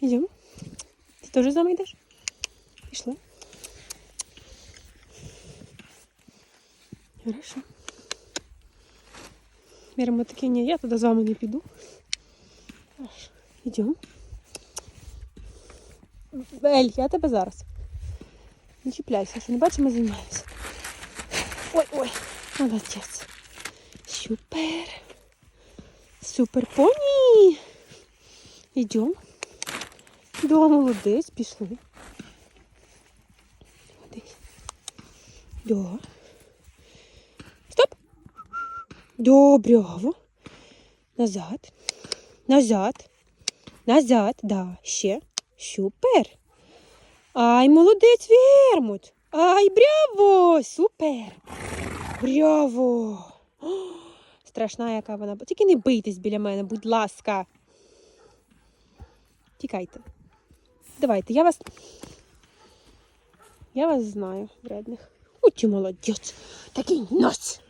Йдемо. Ти теж з нами йдеш? Пішли. Хорошо. Міримо таке, ні, я туди з вами не піду. Йдемо. Ель, я тебе зараз. Не чіпляйся, що не бачимо, займаємося. Ой, ой, молодець. Супер. Супер поні. Йдемо. Да, молодець, пішли. Молодець. Стоп. Да. Назад. Назад. Назад. Да, ще. Супер. Ай, молодець, Вермут. Ай, браво! Супер. Браво! О, страшна, яка вона. Тільки не бийтесь біля мене, будь ласка. Тікайте. Давайте, я вас. Я вас знаю, вредних. Ти молодець. Такий нос.